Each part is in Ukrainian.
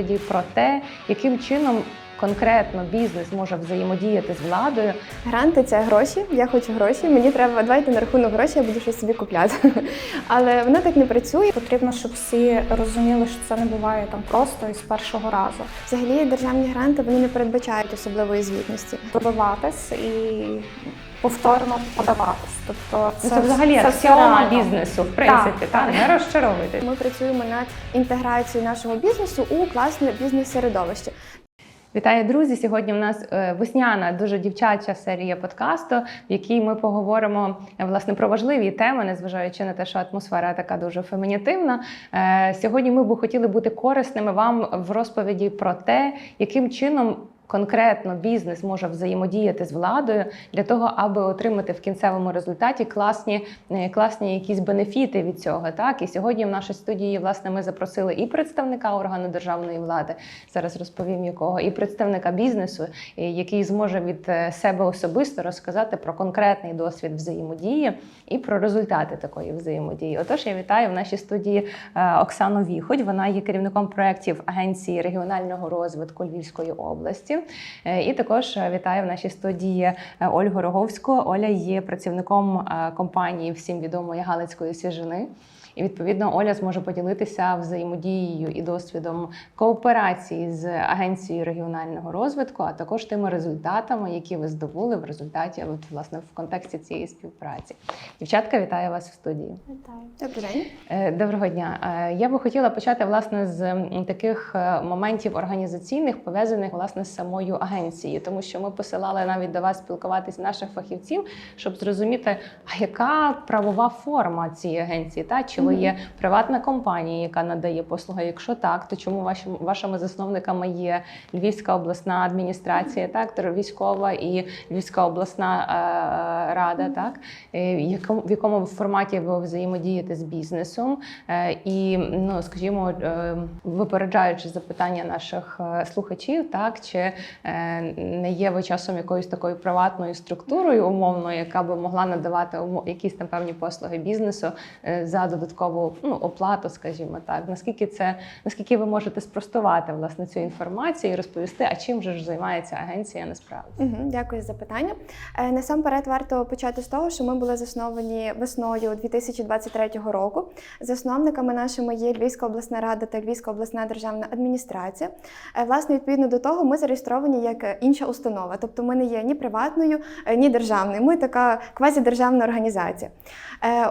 розповіді про те, яким чином конкретно бізнес може взаємодіяти з владою. Гранти це гроші. Я хочу гроші. Мені треба давайте на рахунок грошей, я буду щось собі купляти. Але воно так не працює. Потрібно, щоб всі розуміли, що це не буває там просто і з першого разу. Взагалі державні гранти вони не передбачають особливої звітності. Добиватись і повторно подаватись. Тобто Це, це взагалі це аксіома бізнесу, в принципі, Так, та не розчаровуйтесь. Ми працюємо над інтеграцією нашого бізнесу у класне бізнес-середовище. Вітаю, друзі! Сьогодні у нас е, весняна, дуже дівчача серія подкасту, в якій ми поговоримо е, власне про важливі теми, незважаючи на те, що атмосфера така дуже фемінітивна. Е, Сьогодні ми б хотіли бути корисними вам в розповіді про те, яким чином. Конкретно бізнес може взаємодіяти з владою для того, аби отримати в кінцевому результаті класні, е, класні якісь бенефіти від цього. Так і сьогодні в нашій студії власне ми запросили і представника органу державної влади, зараз розповім якого, і представника бізнесу, е, який зможе від е, себе особисто розказати про конкретний досвід взаємодії і про результати такої взаємодії. Отож, я вітаю в нашій студії Оксану Віходь. Вона є керівником проєктів Агенції регіонального розвитку Львівської області. Е, І також е, вітаю в нашій студії е, Ольгу Роговську. Оля є працівником компанії всім відомої Галицької свіжини. І відповідно Оля зможе поділитися взаємодією і досвідом кооперації з агенцією регіонального розвитку, а також тими результатами, які ви здобули в результаті, от, власне, в контексті цієї співпраці. Дівчатка, вітаю вас в студії. Вітаю. Добрий день. Е, Доброго дня. Е, Я би хотіла почати власне з таких е, моментів організаційних, пов'язаних власне з самою агенцією, тому що ми посилали навіть до вас спілкуватись наших фахівців, щоб зрозуміти, а яка правова форма цієї агенції, та чи ви є приватна компанія, яка надає послуги? Якщо так, то чому вашим вашими засновниками є Львівська обласна адміністрація, так військова і Львівська обласна е, рада, так? Е, якому в якому форматі ви взаємодієте з бізнесом, Е, і ну скажімо, е, випереджаючи запитання наших е, слухачів, так чи е, не є ви часом якоюсь такою приватною структурою умовно, яка би могла надавати якісь там певні послуги бізнесу е, за додаткову ну, оплату, скажімо так. Наскільки це наскільки ви можете спростувати власне цю інформацію і розповісти, а чим же ж займається агенція насправді? Угу, дякую за запитання. Е, Насамперед варто почати з того, що ми були засновані весною 2023 року. Засновниками нашими є Львівська обласна рада та Львівська обласна державна адміністрація. Е, Власне, відповідно до того, ми зареєстровані як е, інша установа, тобто ми не є ні приватною, ні державною. Ми така квазідержавна організація.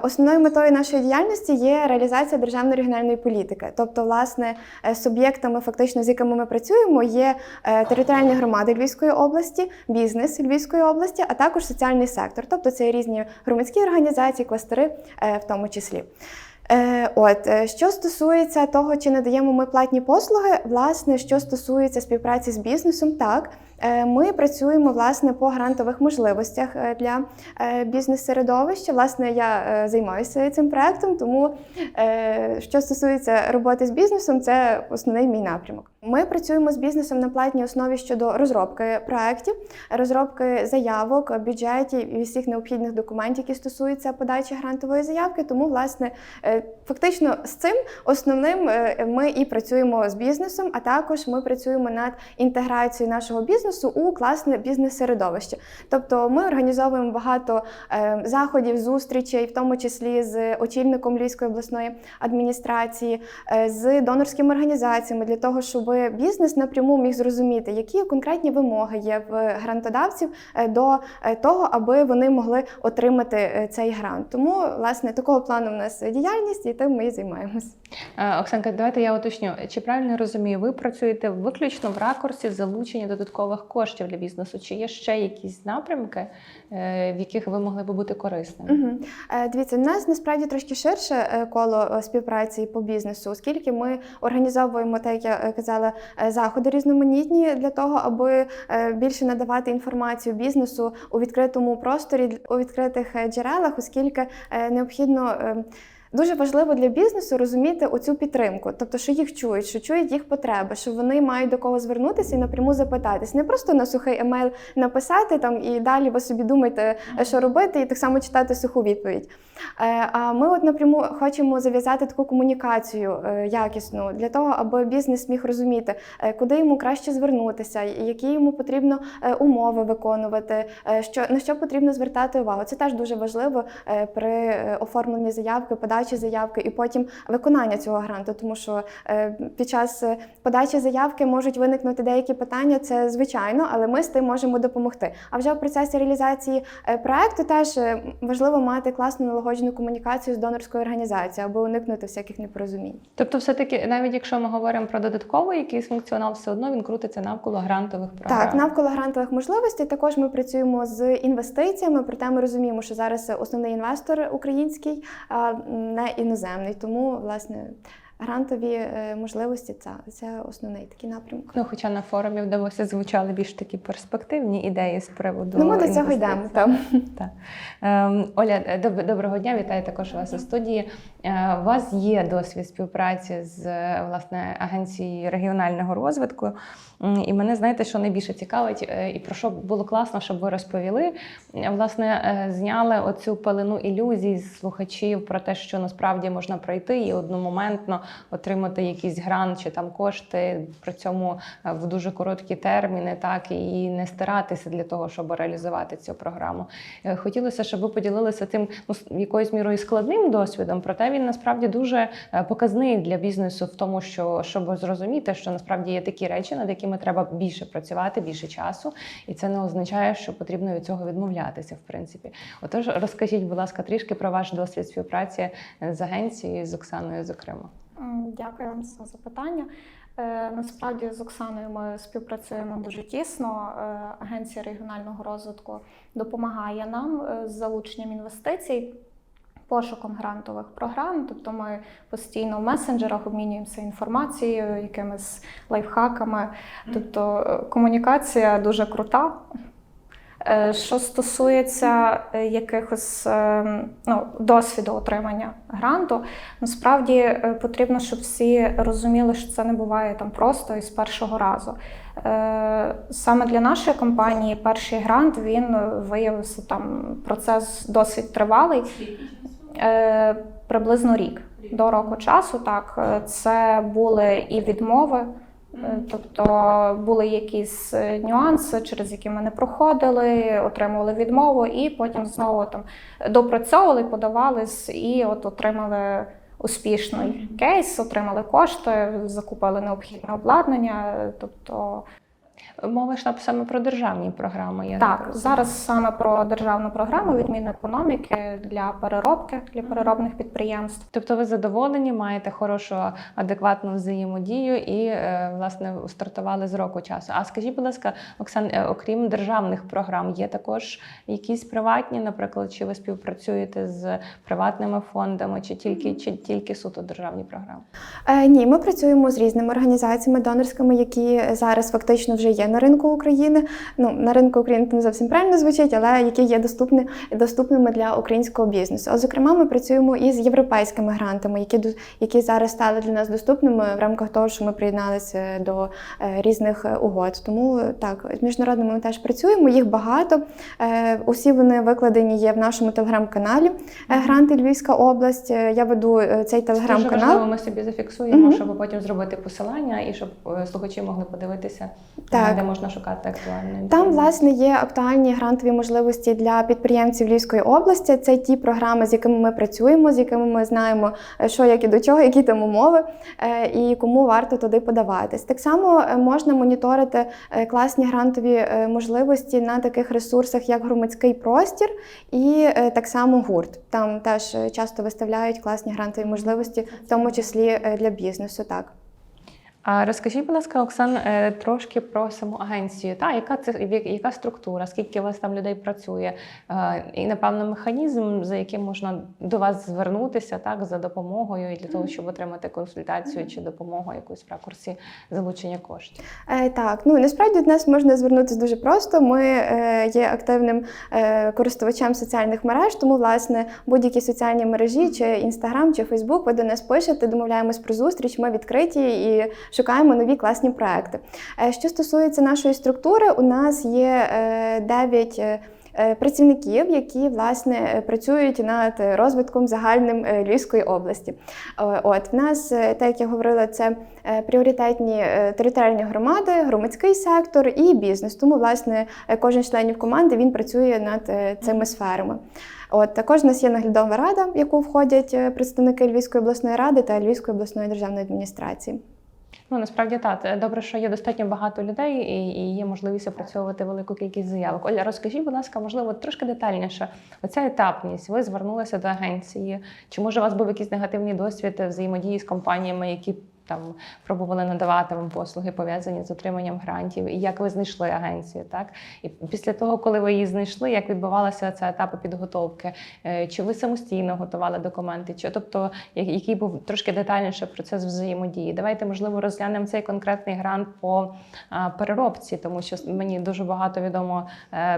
Основною метою нашої діяльності є реалізація державної регіональної політики. Тобто, власне, е, суб'єктами, фактично, з якими ми працюємо, є е, територіальні громади Львівської області, бізнес Львівської області, а також соціальний сектор. Тобто це різні громадські організації, кластери е, в тому числі. От що стосується того, чи надаємо ми платні послуги, власне, що стосується співпраці з бізнесом, так ми працюємо власне по грантових можливостях е, для е, бізнес-середовища. Власне, я е, займаюся цим проектом, тому е, що стосується роботи з бізнесом, це основний мій напрямок. Ми працюємо з бізнесом на платній основі щодо розробки проєктів, розробки заявок, бюджетів і всіх необхідних документів, які стосуються подачі грантової заявки. Тому, власне, е, фактично з цим основним е, ми і працюємо з бізнесом, а також ми працюємо над інтеграцією нашого бізнесу у класне бізнес-середовище. Тобто ми організовуємо багато е, заходів, зустрічей, в тому числі з очільником Львівської обласної адміністрації, е, з донорськими організаціями для того, щоб бізнес напряму міг зрозуміти, які конкретні вимоги є в грантодавців е, до того, аби вони могли отримати цей грант. Тому, власне, такого плану в нас діяльність, і тим ми і займаємось. Оксанка, давайте я уточню. Чи правильно розумію, ви працюєте виключно в ракурсі залучення додаткових коштів для бізнесу? Чи є ще якісь напрямки, е, в яких ви могли би бути корисними? Угу. Дивіться, у нас насправді трошки ширше е, коло співпраці по бізнесу, оскільки ми організовуємо, так як я казала, заходи різноманітні для того, аби більше надавати інформацію бізнесу у відкритому просторі, у відкритих джерелах, оскільки необхідно. Дуже важливо для бізнесу розуміти оцю підтримку, тобто, що їх чують, що чують їх потреби, що вони мають до кого звернутися і напряму запитатись. Не просто на сухий емейл написати там і далі ви собі думаєте, що робити, і так само читати суху відповідь. Е, А ми от напряму хочемо зав'язати таку комунікацію е, якісну для того, аби бізнес міг розуміти, е, куди йому краще звернутися, які йому потрібно умови виконувати, що на що потрібно звертати увагу. Це теж дуже важливо при оформленні заявки, подачі заявки і потім виконання цього гранту, тому що е, під час е, подачі заявки можуть виникнути деякі питання. Це звичайно, але ми з тим можемо допомогти. А вже в процесі реалізації е, проекту теж важливо мати класну налагоджену комунікацію з донорською організацією, аби уникнути всяких непорозумінь. Тобто, все-таки, навіть якщо ми говоримо про додатковий якийсь функціонал, все одно він крутиться навколо грантових програм. Так, навколо грантових можливостей також ми працюємо з інвестиціями, проте ми розуміємо, що зараз основний інвестор український, не іноземний. Тому власне грантові е, можливості це, це основний такий напрямок. Ну, хоча на форумі вдалося звучали більш такі перспективні ідеї з приводу. Ну, ми до цього йдемо. Там. Так. Ем, Оля, е, доб- доброго дня, вітаю також вас у студії. Е, У вас є досвід співпраці з власне агенцією регіонального розвитку. І мене знаєте, що найбільше цікавить, і про що було класно, щоб ви розповіли. Власне, зняли оцю пелену ілюзій з слухачів про те, що насправді можна пройти і одномоментно отримати якийсь грант чи там кошти, при цьому е, в дуже короткі терміни, так і не старатися для того, щоб реалізувати цю програму. Е, Хотілося, щоб ви поділилися тим ну, якоюсь мірою складним досвідом, проте він насправді дуже е, показний для бізнесу в тому, що щоб зрозуміти, що насправді є такі речі, над якими треба більше працювати, більше часу, і це не означає, що потрібно від цього відмовлятися, в принципі. Отож, розкажіть, будь ласка, трішки про ваш досвід співпраці з агенцією з Оксаною, зокрема. Дякую вам за запитання. Е, Насправді з Оксаною ми співпрацюємо дуже тісно. Е, Агенція регіонального розвитку допомагає нам е, з залученням інвестицій. Пошуком грантових програм, тобто ми постійно в месенджерах обмінюємося інформацією, якимись лайфхаками. Тобто комунікація дуже крута. Е, Що стосується е, якихось е, ну, досвіду отримання гранту, насправді потрібно, щоб всі розуміли, що це не буває там просто і з першого разу. Саме для нашої компанії перший грант він виявився там процес досить тривалий. Приблизно рік до року часу. Так, це були і відмови. Е, Тобто були якісь е, нюанси, через які ми не проходили, отримували відмову, і потім знову там допрацьовували, подавались і от отримали успішний кейс, отримали кошти, закупили необхідне обладнання. Тобто Мова йшла саме про державні програми. Я так, розумію. зараз саме про державну програму відмін економіки для переробки для переробних підприємств. Тобто ви задоволені, маєте хорошу, адекватну взаємодію і е, власне стартували з року часу. А скажіть, будь ласка, Оксан, е, окрім державних програм, є також якісь приватні, наприклад, чи ви співпрацюєте з приватними фондами, чи тільки чи тільки суто державні програми? Е, ні, ми працюємо з різними організаціями донорськими, які зараз фактично вже є на ринку України. Ну на ринку України не зовсім правильно звучить, але які є доступні доступними для українського бізнесу. А зокрема, ми працюємо із європейськими грантами, які які зараз стали для нас доступними в рамках того, що ми приєдналися до е, різних е, угод. Тому е, так, з міжнародними ми теж працюємо. Їх багато. Е, Усі вони викладені є в нашому телеграм-каналі. е, Гранти Львівська область. Е, Я веду е, цей телеграм-канал. важливо, ми собі зафіксуємо, Мгм. щоб потім зробити посилання і щоб е, слухачі могли подивитися, Так. Де можна шукати актуальну Там, власне, є актуальні грантові можливості для підприємців Львівської області. Це ті програми, з якими ми працюємо, з якими ми знаємо, е, що як і до чого, які там умови, е, і кому варто туди подаватись. Так само е, можна моніторити класні грантові можливості на таких ресурсах, як громадський простір, і так само гурт. Там теж часто виставляють класні грантові можливості, в тому числі для бізнесу. Так. А розкажіть, будь ласка, Оксан, е, трошки про саму агенцію. Та яка це яка структура? Скільки у вас там людей працює? Е, І напевно механізм, за яким можна до вас звернутися, так за допомогою і для того, щоб отримати консультацію чи допомогу якусь в ракурсі залучення коштів. Е, Так, ну насправді до нас можна звернутися дуже просто. Ми є активним користувачем соціальних мереж, тому власне будь-які соціальні мережі, чи інстаграм, чи Фейсбук, ви до нас пишете, домовляємось про зустріч. Ми відкриті і шукаємо нові класні проекти. Е, Що стосується нашої структури, у нас є 9 Працівників, які власне е, працюють над розвитком загальним е, Львівської області. Е, От в нас, е, так як я говорила, це е, пріоритетні е, територіальні громади, громадський сектор і бізнес. Тому, власне, е, кожен з членів команди він працює над е, цими сферами. От також у нас є наглядова рада, в яку входять е, представники Львівської обласної ради та Львівської обласної державної адміністрації. Ну насправді так. Добре, що є достатньо багато людей і, є можливість опрацьовувати велику кількість заявок. Оля, розкажіть, будь ласка, можливо, трошки детальніше. Оця етапність. Ви звернулися до агенції. Чи може у вас був якийсь негативний досвід взаємодії з компаніями, які там пробували надавати вам послуги, пов'язані з отриманням грантів, і як ви знайшли агенцію? Так і після того, коли ви її знайшли, як відбувалася ця етапи підготовки? Е, Чи ви самостійно готували документи? Чи тобто, який був трошки детальніше процес взаємодії? Давайте, можливо, розглянемо цей конкретний грант по переробці, тому що мені дуже багато відомо е,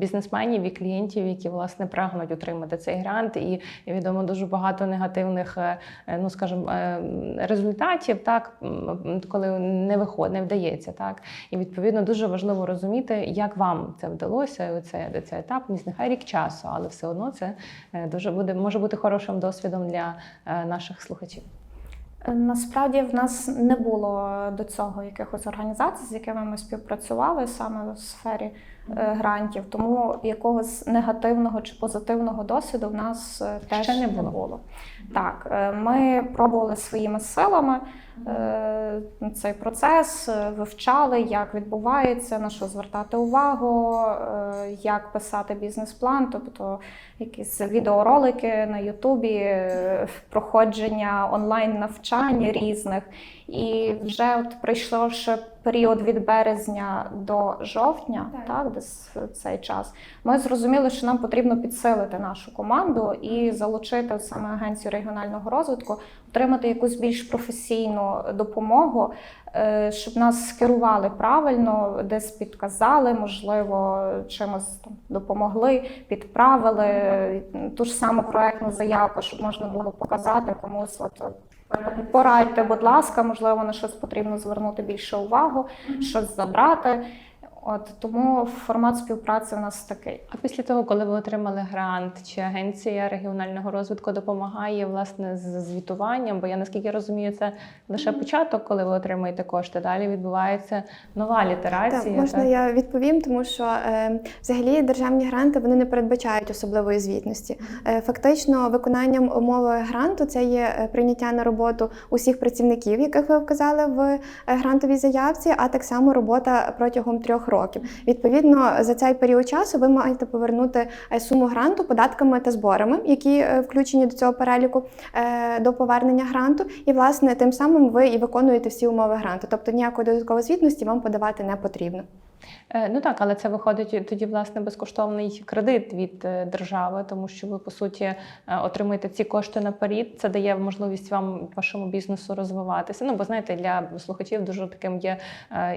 бізнесменів і клієнтів, які власне прагнуть отримати цей грант, і відомо дуже багато негативних, е, ну скажімо, е, результатів, так коли не виходить, не вдається, так і відповідно дуже важливо розуміти, як вам це вдалося. і Оце ця етапність, нехай рік часу, але все одно це е, дуже буде може бути хорошим досвідом для е, наших слухачів. Е, Насправді в нас не було до цього якихось організацій, з якими ми співпрацювали саме в сфері грантів, тому якогось негативного чи позитивного досвіду в нас теж Ще не не було. Так, е, ми пробували своїми силами цей процес, е, вивчали, як відбувається, на що звертати увагу, е, як писати бізнес-план, тобто якісь відеоролики на Ютубі, е, проходження онлайн навчань різних. І вже от прийшовши період від березня до жовтня, Так. так, десь цей час, ми зрозуміли, що нам потрібно підсилити нашу команду і залучити саме агенцію регіонального розвитку, отримати якусь більш професійну допомогу, е, щоб нас скерували правильно, десь підказали, можливо, чимось там допомогли, підправили ту ж саму проектну заявку, щоб можна було показати комусь. От, Порадьте, будь ласка, можливо, на щось потрібно звернути більше увагу, щось забрати. От тому формат співпраці у нас такий. А після того, коли ви отримали грант, чи агенція регіонального розвитку допомагає власне з звітуванням? Бо я наскільки розумію, це лише початок, коли ви отримаєте кошти. Далі відбувається нова літерація. Так, можна так? я відповім, тому що е, взагалі державні гранти вони не передбачають особливої звітності. Е, фактично, виконанням умови гранту це є е, прийняття на роботу усіх працівників, яких ви вказали в е, грантовій заявці, а так само робота протягом трьох років. Відповідно, за цей період часу ви маєте повернути е, суму гранту податками та зборами, які е, включені до цього переліку е, до повернення гранту. І власне тим самим ви і виконуєте всі умови гранту. Тобто ніякої додаткової звітності вам подавати не потрібно. Е, Ну так, але це виходить тоді власне безкоштовний кредит від е, держави, тому що ви по суті е, отримуєте ці кошти наперед. Це дає можливість вам вашому бізнесу розвиватися. Ну бо знаєте, для слухачів дуже таким є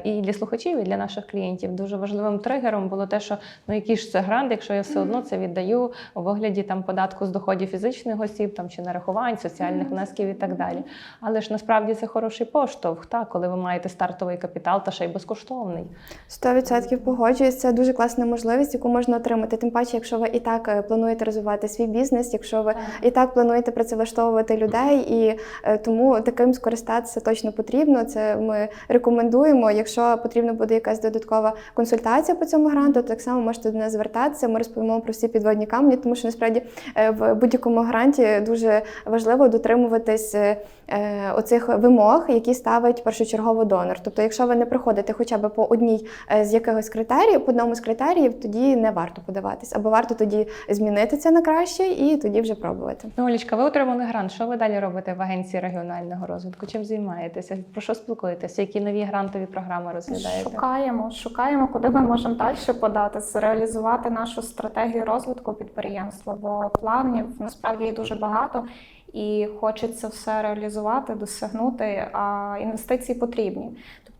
і для слухачів, і для наших клієнтів дуже важливим тригером було те, що ну який ж це грант, якщо я все одно це віддаю у вигляді там податку з доходів фізичних осіб, там чи нарахувань, соціальних внесків і так далі. Але ж насправді це хороший поштовх, так, коли ви маєте стартовий капітал та ще й безкоштовний. 100% погоджуюсь. Це дуже класна можливість, яку можна отримати. Тим паче, якщо ви і так е, плануєте розвивати свій бізнес, якщо ви і так плануєте працевлаштовувати людей, і е, тому таким скористатися точно потрібно. Це ми рекомендуємо. Якщо потрібна буде якась додаткова консультація по цьому гранту, то так само можете до нас звертатися. Ми розповімо про всі підводні камні, тому що насправді е, в будь-якому гранті дуже важливо дотримуватись оцих вимог, які ставить першочергово донор. Тобто, якщо ви не проходите хоча б по одній з якогось критерію, по одному з критеріїв, тоді не варто подаватись, або варто тоді змінити це на краще і тоді вже пробувати. Ну, Олічка, ви отримали грант. Що ви далі робите в агенції регіонального розвитку? Чим займаєтеся? Про що спілкуєтеся? Які нові грантові програми розглядаєте? Шукаємо, шукаємо, куди ми можемо далі податися, реалізувати нашу стратегію розвитку підприємства, бо планів насправді дуже багато. І хочеться все реалізувати, досягнути, а інвестиції потрібні.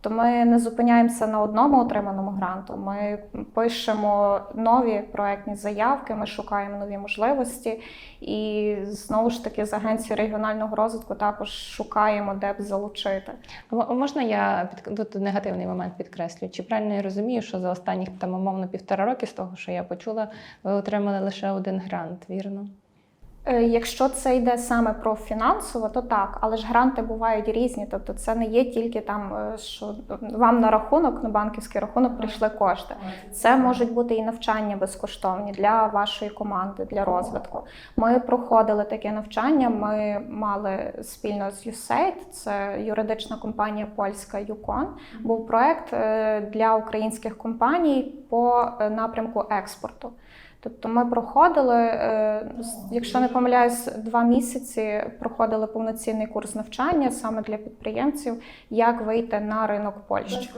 Тобто ми не зупиняємося на одному отриманому гранту. Ми пишемо нові проектні заявки, ми шукаємо нові можливості, і знову ж таки з агенції регіонального розвитку також шукаємо, де б залучити. Можна я під тут негативний момент підкреслю? Чи правильно я розумію, що за останніх там умовно півтора роки, з того, що я почула, ви отримали лише один грант, вірно? Е, Якщо це йде саме про фінансово, то так, але ж гранти бувають різні. Тобто це не є тільки там, е, що вам на рахунок, на банківський рахунок прийшли кошти. Це можуть бути і навчання безкоштовні для вашої команди, для розвитку. Ми проходили таке навчання. Ми мали спільно з USAID, це юридична компанія польська ЮКОН. Був проект е, для українських компаній по напрямку експорту. Тобто ми проходили, е, якщо не помиляюсь, два місяці проходили повноцінний курс навчання саме для підприємців, як вийти на ринок Польщі.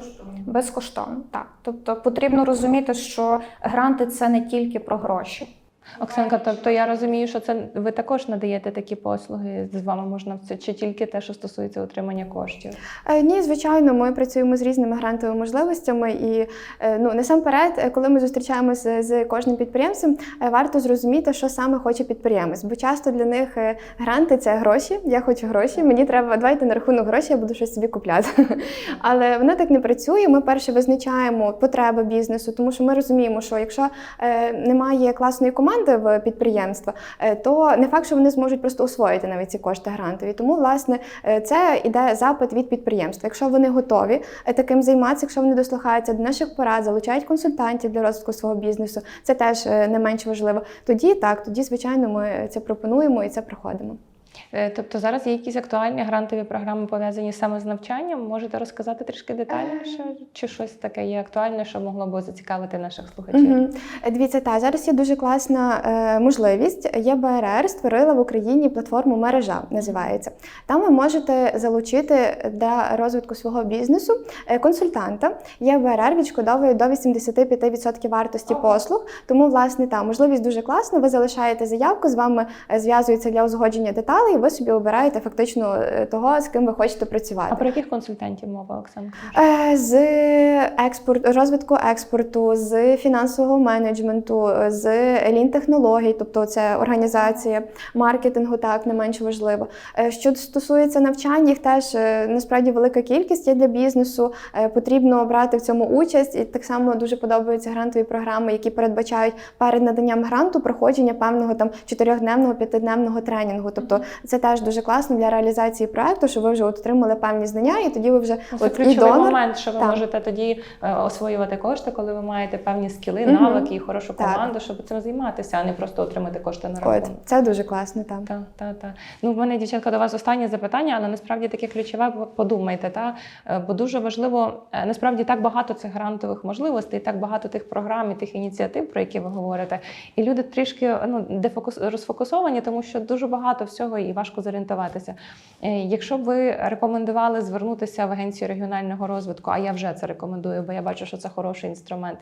Безкоштовно, так. Тобто потрібно розуміти, що гранти це не тільки про гроші. Оксанка, тобто я розумію, що це ви також надаєте такі послуги, з вами можна це чи тільки те, що стосується отримання коштів? Е, Ні, звичайно, ми працюємо з різними грантовими можливостями, і е, ну насамперед, е, коли ми зустрічаємося з кожним підприємцем, е, варто зрозуміти, що саме хоче підприємець. Бо часто для них е, гранти це гроші. Я хочу гроші. Мені треба давайте на рахунок грошей, я буду щось собі купляти. Але воно так не працює. Ми перше визначаємо потреби бізнесу, тому що ми розуміємо, що якщо е, немає класної команди в підприємства, е, то не факт, що вони зможуть просто освоїти навіть ці кошти грантові. Тому, власне, е, це іде запит від підприємства. Якщо вони готові е, таким займатися, якщо вони дослухаються до наших порад, залучають консультантів для розвитку свого бізнесу, це теж не менш важливо. Тоді так, тоді звичайно ми це пропонуємо і це проходимо. Е, Тобто зараз є якісь актуальні грантові програми пов'язані саме з навчанням. Можете розказати трішки детальніше, чи щось таке є актуальне, що могло би зацікавити наших слухачів? Угу. Дивіться, та зараз є дуже класна е, можливість. ЄБРР створила в Україні платформу мережа, називається. Там ви можете залучити для розвитку свого бізнесу е, консультанта. ЄБРР відшкодовує до 85% вартості послуг. Тому, власне, та можливість дуже класна. Ви залишаєте заявку, з вами е, зв'язуються для узгодження деталей, і ви собі обираєте фактично е, того, з ким ви хочете працювати. А про яких консультантів мова, Оксанка? Е, З експорт, розвитку експорту, з фінансового менеджменту, з лін-технологій, тобто це організація маркетингу, так не менш важливо. Е, Що стосується навчань, їх теж насправді велика кількість є для бізнесу. Потрібно брати в цьому участь. І так само дуже подобаються грантові програми, які передбачають перед наданням гранту проходження певного там чотирьохдневного, п'ятидневного тренінгу. Тобто це теж дуже класно для реалізації проекту, що ви вже от отримали певні знання, і тоді ви вже Ну, Це от і ключовий донор. момент, що ви Так. можете тоді е, освоювати кошти, коли ви маєте певні скіли, навики і хорошу Так. команду, щоб цим займатися, а не просто отримати кошти на От рахунок. це дуже класно. Там Так, так, так. Ну, в мене, дівчатка, до вас останнє запитання, але насправді таке ключове, подумайте, та? Е, бо дуже важливо, е, насправді так багато цих грантових можливостей, так багато тих програм і тих ініціатив, про які ви говорите. І люди трішки ну, дефокус, розфокусовані, тому що дуже багато всього і важко зорієнтуватися. Е, Якщо б ви рекомендували звернутися в агенцію регіонального розвитку, а я вже це рекомендую, бо я бачу, що це хороший інструмент,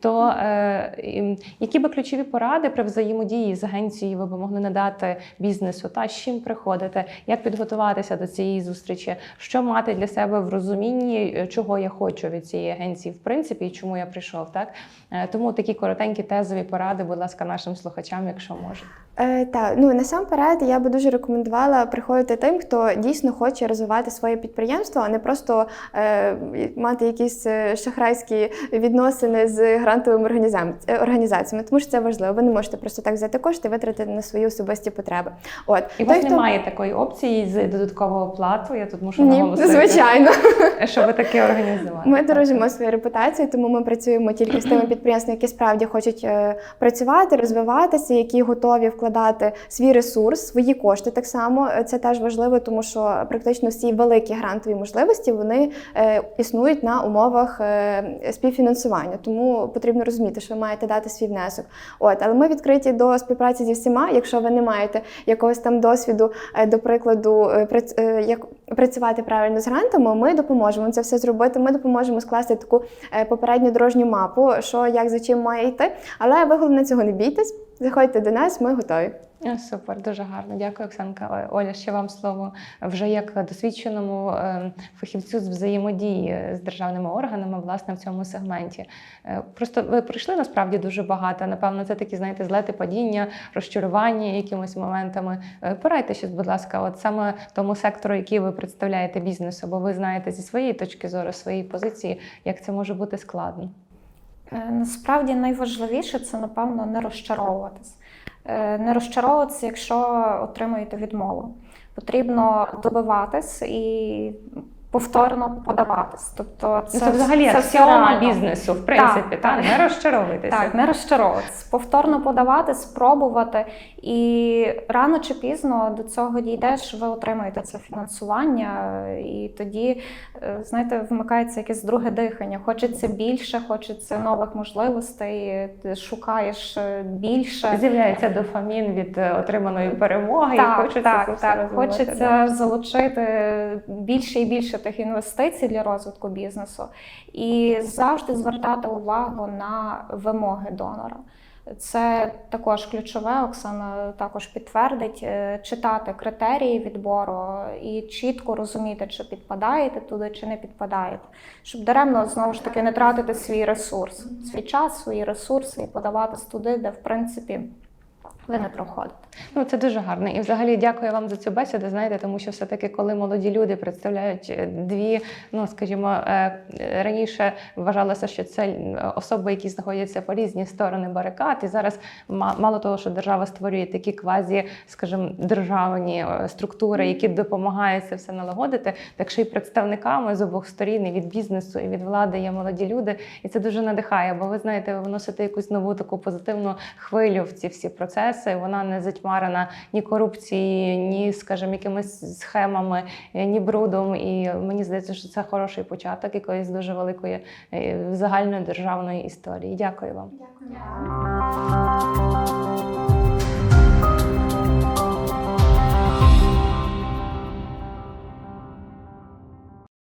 то е, які би ключові поради при взаємодії з агенцією ви б могли надати бізнесу? Та з чим приходити, як підготуватися до цієї зустрічі, що мати для себе в розумінні, е, чого я хочу від цієї агенції, в принципі, і чому я прийшов? Так Е, тому такі коротенькі тезові поради, будь ласка, нашим слухачам, якщо можете. Е, так, ну насамперед я би дуже рекомендувала приходити тим, хто дійсно хоче розвивати своє підприємство, а не просто е, мати якісь е, шахрайські відносини з грантовими е, організаціями, тому що це важливо. Ви не можете просто так взяти кошти і витратити на свої особисті потреби. От І у вас хто- немає такої опції з додаткового плату. Я тут мушу Ні, наголосити, звичайно. щоб ви таке організували. Ми дорожимо своєю репутацією, тому ми працюємо тільки з тими підприємствами, які справді хочуть е, працювати, розвиватися, які готові вкладати свій ресурс, свої кошти. Так само Е, це теж важливо, тому що практично всі великі грантові можливості вони е, існують на умовах е, співфінансування, тому потрібно розуміти, що ви маєте дати свій внесок. От, але ми відкриті до співпраці зі всіма. Якщо ви не маєте якогось там досвіду, до прикладу, як працювати правильно з грантами, ми допоможемо це все зробити. Ми допоможемо скласти таку попередню дорожню мапу, що як за чим має йти. Але ви головне цього не бійтесь. Заходьте до нас, ми готові. Е, Супер, дуже гарно. Дякую, Оксанка. Оля, ще вам слово вже як досвідченому е, фахівцю з взаємодії з державними органами, власне, в цьому сегменті. Е, Просто ви пройшли насправді дуже багато. Напевно, це такі, знаєте, злети падіння, розчарування якимось моментами. Е, Порадьте щось, будь ласка, от саме тому сектору, який ви представляєте бізнесу, бо ви знаєте зі своєї точки зору, своєї позиції, як це може бути складно. Насправді найважливіше це, напевно, не розчаровуватись. Е, Не розчаровуватися, якщо отримуєте відмову. Потрібно добиватись і повторно подаватись. Тобто Це, це взагалі це аксіома бізнесу, в принципі, Так, та, так. не розчаровуйтеся. Так, не розчаровуватись, повторно подавати, спробувати. І рано чи пізно до цього дійдеш, ви отримаєте це фінансування, і тоді, е, знаєте, вмикається якесь друге дихання. Хочеться більше, хочеться нових можливостей, ти шукаєш е, більше. З'являється дофамін від е, отриманої перемоги, і хочеться це так, все так. Хочеться залучити більше і більше тих інвестицій для розвитку бізнесу і завжди звертати увагу на вимоги донора. Це також ключове. Оксана також підтвердить е, читати критерії відбору і чітко розуміти, чи підпадаєте туди, чи не підпадаєте, щоб даремно знову ж таки не тратити свій ресурс, свій час, свої ресурси і подаватись туди, де в принципі ви не проходите. Ну це дуже гарно. І взагалі дякую вам за цю бесіду. Знаєте, тому що все-таки, коли молоді люди представляють е, дві, ну скажімо, е, раніше вважалося, що це особи, які знаходяться по різні сторони барикад, і зараз мало того, що держава створює такі квазі, скажімо, державні е, структури, які допомагають це все налагодити, так ще й представниками з обох сторін і від бізнесу і від влади є молоді люди, і це дуже надихає. Бо ви знаєте, ви вносите якусь нову таку позитивну хвилю в ці всі процеси. Вона не затьмарена ні корупцією, ні, скажімо, якимись схемами, е, ні брудом. І мені здається, що це хороший початок якоїсь дуже великої е, загальної державної історії. Дякую вам. Дякую.